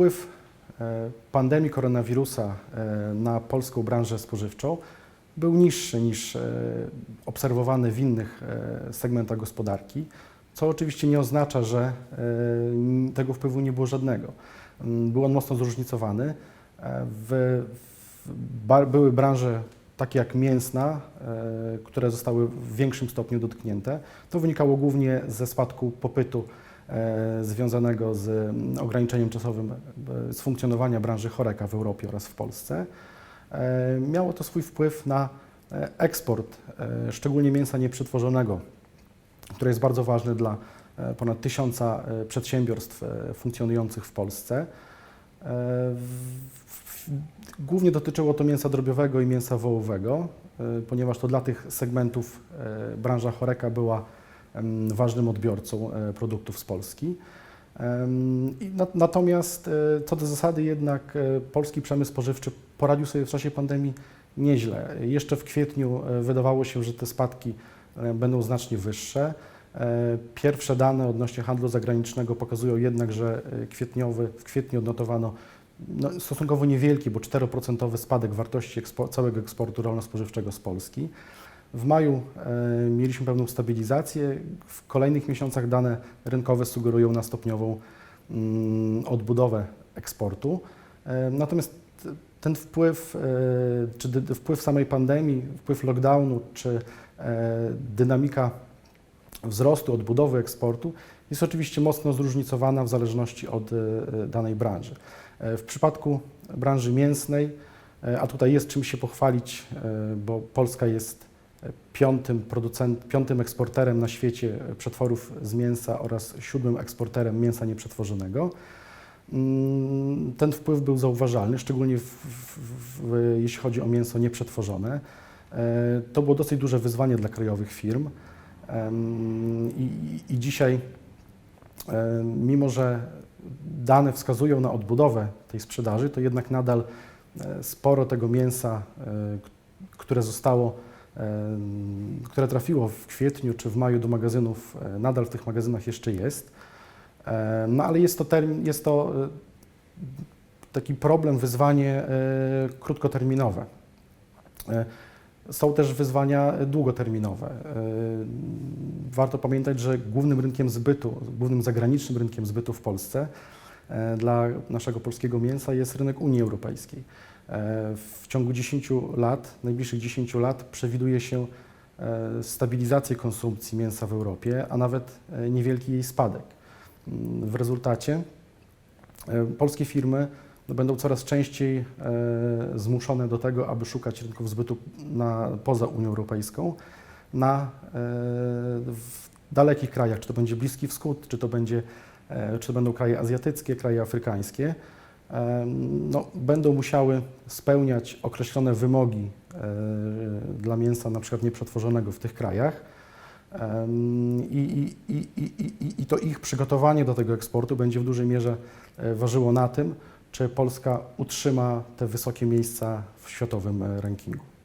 wpływ e, pandemii koronawirusa e, na polską branżę spożywczą był niższy niż e, obserwowany w innych segmentach gospodarki, co oczywiście nie oznacza, że tego wpływu nie było żadnego. Mm, Był on mocno zróżnicowany. W, w, były branże takie jak mięsna, które zostały w większym stopniu dotknięte. To wynikało głównie ze spadku popytu związanego z mm, ograniczeniem czasowym e, z funkcjonowania branży choreka w Europie oraz w Polsce. E, Miało to swój wpływ na e, eksport, e, szczególnie mięsa nieprzetworzonego, które jest bardzo ważne dla e, ponad tysiąca e, przedsiębiorstw e, funkcjonujących w Polsce. E, Głównie dotyczyło to mięsa drobiowego i mięsa wołowego, e, ponieważ to dla tych segmentów e, branża choreka była ważnym odbiorcą e, produktów z Polski. Natomiast e, co do zasady jednak e, polski przemysł spożywczy poradził sobie w czasie pandemii nieźle. Jeszcze w kwietniu wydawało się, że te spadki będą znacznie wyższe. Pierwsze dane odnośnie handlu zagranicznego pokazują jednak, że kwietniowy, w kwietniu odnotowano no, stosunkowo niewielki, bo 4% spadek wartości całego eksportu rolno-spożywczego z Polski. W maju e, mieliśmy pewną stabilizację. W kolejnych miesiącach dane rynkowe sugerują na stopniową mm, odbudowę eksportu. E, natomiast ten wpływ, e, czy wpływ samej pandemii, wpływ lockdownu, czy dynamika wzrostu, odbudowy eksportu jest oczywiście mocno zróżnicowana w zależności od danej branży. W przypadku branży mięsnej, a tutaj jest czym się pochwalić, bo Polska jest piątym, producent, piątym eksporterem na świecie przetworów z mięsa oraz siódmym eksporterem mięsa nieprzetworzonego. Mm, Ten wpływ był zauważalny, szczególnie w, w, w, jeśli chodzi o mięso nieprzetworzone. E, To było dosyć duże wyzwanie dla krajowych firm. I, i, dzisiaj, em, mimo że dane wskazują na odbudowę tej sprzedaży, to jednak nadal e, sporo tego mięsa, e, które zostało, które trafiło w kwietniu czy w maju do magazynów, e, nadal w tych magazynach jeszcze jest. No ale jest to, jest to e, taki problem, wyzwanie e, krótkoterminowe. Są też wyzwania długoterminowe. Warto pamiętać, że głównym rynkiem zbytu, głównym zagranicznym rynkiem zbytu w Polsce dla naszego polskiego mięsa jest rynek Unii Europejskiej. E, W ciągu 10 lat, najbliższych 10 lat przewiduje się e, stabilizację konsumpcji mięsa w Europie, a nawet e, niewielki jej spadek. Mm, W rezultacie polskie firmy no, będą coraz częściej zmuszone do tego, aby szukać rynków zbytu na, poza Unią Europejską, na, w dalekich krajach, czy to będzie Bliski Wschód, czy to, będzie, czy to będą kraje azjatyckie, kraje afrykańskie, no, będą musiały spełniać określone wymogi e, dla mięsa na przykład nieprzetworzonego w tych krajach. I, i, i, I to ich przygotowanie do tego eksportu będzie w dużej mierze e, ważyło na tym, czy Polska utrzyma te wysokie miejsca w światowym e, rankingu.